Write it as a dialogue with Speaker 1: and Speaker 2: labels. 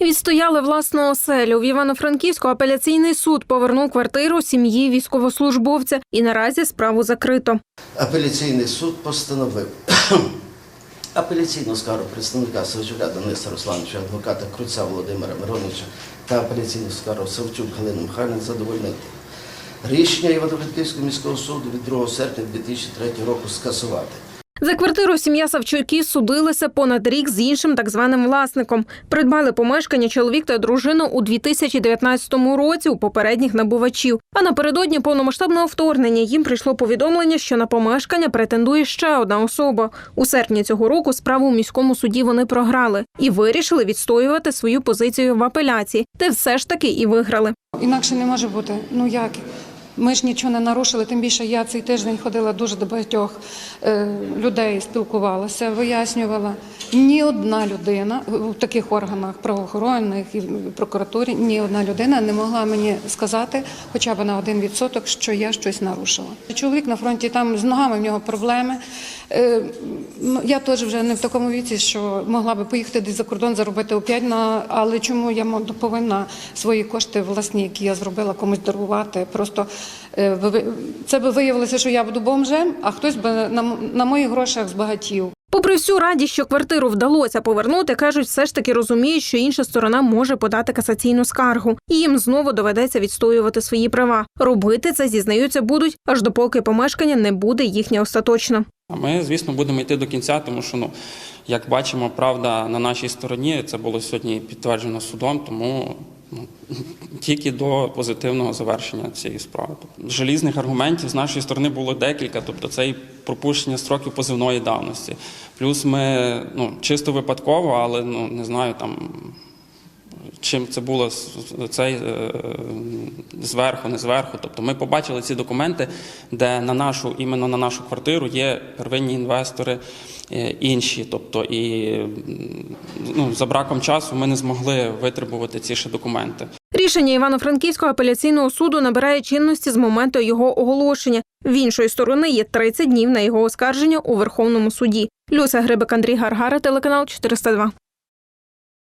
Speaker 1: Відстояли власну оселю. В Івано-Франківську апеляційний суд повернув квартиру сім'ї військовослужбовця і наразі справу закрито.
Speaker 2: Апеляційний суд постановив апеляційну скаргу представника Савчука Дениса Руслановича, адвоката Круця Володимира Мироновича та апеляційну скаргу Савчук Галини Михайлівни задовольнити. Рішення Івано-Франківського міського суду від 2 серпня 2003 року скасувати.
Speaker 1: За квартиру сім'я Савчуків судилася понад рік з іншим так званим власником. Придбали помешкання чоловік та дружина у 2019 році у попередніх набувачів. А напередодні повномасштабного вторгнення їм прийшло повідомлення, що на помешкання претендує ще одна особа. У серпні цього року справу у міському суді вони програли і вирішили відстоювати свою позицію в апеляції, де все ж таки і виграли.
Speaker 3: Інакше не може бути. Ну як? Ми ж нічого не нарушили. Тим більше я цей тиждень ходила дуже до багатьох е, людей, спілкувалася, вияснювала. Ні одна людина в таких органах правоохоронних і прокуратурі, ні одна людина не могла мені сказати, хоча б на один відсоток, що я щось нарушила. Чоловік на фронті там з ногами в нього проблеми. Е, я теж вже не в такому віці, що могла би поїхати десь за кордон, заробити опять на але чому я повинна свої кошти власні, які я зробила, комусь дарувати? Просто е, це би виявилося, що я буду бомжем, а хтось би на, на моїх грошах збагатів.
Speaker 1: Попри всю радість, що квартиру вдалося повернути, кажуть, все ж таки розуміють, що інша сторона може подати касаційну скаргу, і їм знову доведеться відстоювати свої права. Робити це зізнаються будуть аж допоки помешкання не буде їхнє остаточно.
Speaker 4: Ми, звісно, будемо йти до кінця, тому що, ну, як бачимо, правда на нашій стороні. Це було сьогодні підтверджено судом, тому ну, тільки до позитивного завершення цієї справи. Тобто, Желізних аргументів з нашої сторони було декілька, тобто це і пропущення строків позивної давності. Плюс ми ну, чисто випадково, але ну, не знаю там. Чим це було цей е, зверху, не зверху. Тобто ми побачили ці документи, де на нашу іменно на нашу квартиру є первинні інвестори е, інші. Тобто, і ну, за браком часу ми не змогли витребувати ці ще документи.
Speaker 1: Рішення Івано-Франківського апеляційного суду набирає чинності з моменту його оголошення. В іншої сторони є 30 днів на його оскарження у Верховному суді. Люся Грибик, Андрій Гаргара, телеканал 402.